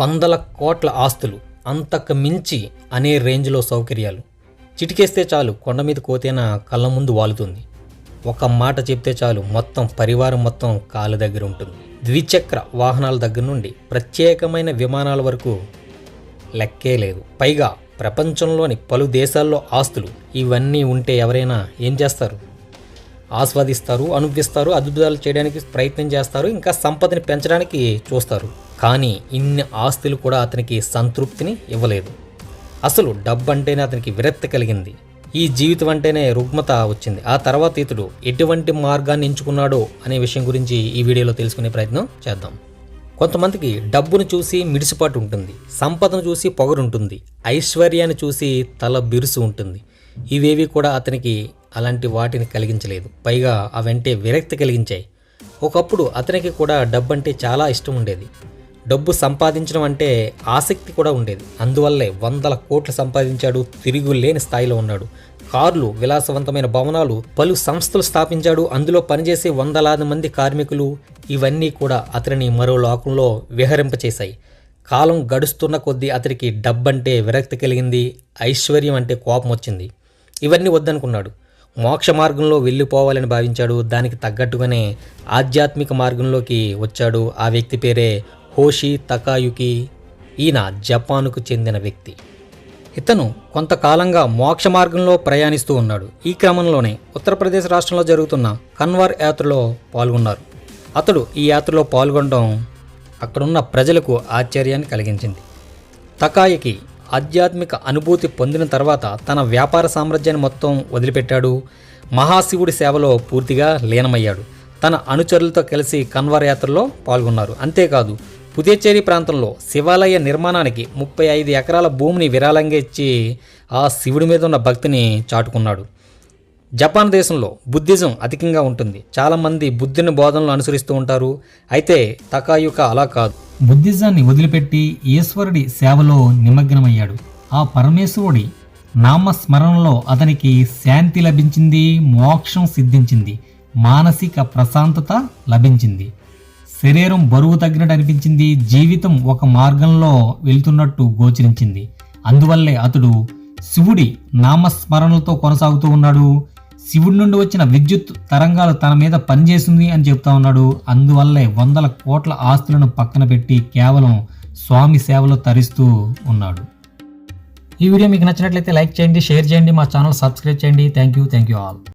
వందల కోట్ల ఆస్తులు అంతకు మించి అనే రేంజ్లో సౌకర్యాలు. చిటికేస్తే చాలు కొండ మీద కోతేన కళ్ళ ముందు వాలుతుంది. ఒక మాట చెప్తే చాలు మొత్తం పరివారం మొత్తం కాళ్ళ దగ్గర ఉంటుంది. ద్విచక్ర వాహనాల దగ్గర నుండి ప్రత్యేకమైన విమానాల వరకు లెక్కే లేదు. పైగా ప్రపంచంలోని పలు దేశాల్లో ఆస్తులు ఇవన్నీ ఉంటే ఎవరైనా ఏం చేస్తారు? ఆస్వాదిస్తారు అనుభవిస్తారు అద్భుతాలు చేయడానికి ప్రయత్నం చేస్తారు ఇంకా సంపదని పెంచడానికి చూస్తారు. కానీ ఇన్ని ఆస్తులు కూడా అతనికి సంతృప్తిని ఇవ్వలేదు. అసలు డబ్బు అంటేనే అతనికి విరక్తి కలిగింది. ఈ జీవితం అంటేనే రుగ్మత వచ్చింది. ఆ తర్వాత ఇతడు ఎటువంటి మార్గాన్ని ఎంచుకున్నాడో అనే విషయం గురించి ఈ వీడియోలో తెలుసుకునే ప్రయత్నం చేద్దాం. కొంతమందికి డబ్బును చూసి మిడిసిపాటు ఉంటుంది సంపదను చూసి పొగరుంటుంది ఐశ్వర్యాన్ని చూసి తల బిరుసు ఉంటుంది. ఇవేవి కూడా అతనికి అలాంటి వాటిని కలిగించలేదు. పైగా అవంటే విరక్తి కలిగించాయి. ఒకప్పుడు అతనికి కూడా డబ్బు అంటే చాలా ఇష్టం ఉండేది. డబ్బు సంపాదించడం అంటే ఆసక్తి కూడా ఉండేది. అందువల్లే వందల కోట్లు సంపాదించాడు తిరుగు లేని స్థాయిలో ఉన్నాడు. కార్లు విలాసవంతమైన భవనాలు పలు సంస్థలు స్థాపించాడు. అందులో పనిచేసే వందలాది మంది కార్మికులు ఇవన్నీ కూడా అతనిని మరో లోకంలో విహరింపచేశాయి. కాలం గడుస్తున్న కొద్దీ అతనికి డబ్బంటే విరక్తి కలిగింది ఐశ్వర్యం అంటే కోపం వచ్చింది ఇవన్నీ వద్దనుకున్నాడు. మోక్ష మార్గంలో వెళ్ళిపోవాలని భావించాడు. దానికి తగ్గట్టుగానే ఆధ్యాత్మిక మార్గంలోకి వచ్చాడు. ఆ వ్యక్తి పేరే హోషి తకాయుకి. ఈయన జపాన్కు చెందిన వ్యక్తి. ఇతను కొంతకాలంగా మోక్ష మార్గంలో ప్రయాణిస్తూ ఉన్నాడు. ఈ క్రమంలోనే ఉత్తరప్రదేశ్ రాష్ట్రంలో జరుగుతున్న కన్వార్ యాత్రలో పాల్గొన్నారు. అతడు ఈ యాత్రలో పాల్గొనడం అక్కడున్న ప్రజలకు ఆశ్చర్యాన్ని కలిగించింది. తకాయికి ఆధ్యాత్మిక అనుభూతి పొందిన తర్వాత తన వ్యాపార సామ్రాజ్యాన్ని మొత్తం వదిలిపెట్టాడు. మహాశివుడి సేవలో పూర్తిగా లీనమయ్యాడు. తన అనుచరులతో కలిసి కన్వార్ యాత్రలో పాల్గొన్నారు. అంతేకాదు పుదేచేరి ప్రాంతంలో శివాలయ నిర్మాణానికి ముప్పై ఐదు ఎకరాల భూమిని విరాళంగా ఇచ్చి ఆ శివుడి మీద ఉన్న భక్తిని చాటుకున్నాడు. జపాన్ దేశంలో బుద్ధిజం అధికంగా ఉంటుంది. చాలామంది బుద్ధుని బోధనలు అనుసరిస్తూ ఉంటారు. అయితే తకాయుక అలా కాదు. బుద్ధిజాన్ని వదిలిపెట్టి ఈశ్వరుడి సేవలో నిమగ్నమయ్యాడు. ఆ పరమేశ్వరుడి నామస్మరణలో అతనికి శాంతి లభించింది మోక్షం సిద్ధించింది మానసిక ప్రశాంతత లభించింది. శరీరం బరువు తగ్గినట్టు అనిపించింది జీవితం ఒక మార్గంలో వెళ్తున్నట్టు గోచరించింది. అందువల్లే అతడు శివుడి నామస్మరణలతో కొనసాగుతూ ఉన్నాడు. శివుడి నుండి వచ్చిన విద్యుత్ తరంగాలు తన మీద పనిచేసింది అని చెప్తా ఉన్నాడు. అందువల్లే వందల కోట్ల ఆస్తులను పక్కన పెట్టి కేవలం స్వామి సేవలో తరిస్తూ ఉన్నాడు. ఈ వీడియో మీకు నచ్చినట్లయితే లైక్ చేయండి షేర్ చేయండి మా ఛానల్ సబ్స్క్రైబ్ చేయండి. Thank you thank you all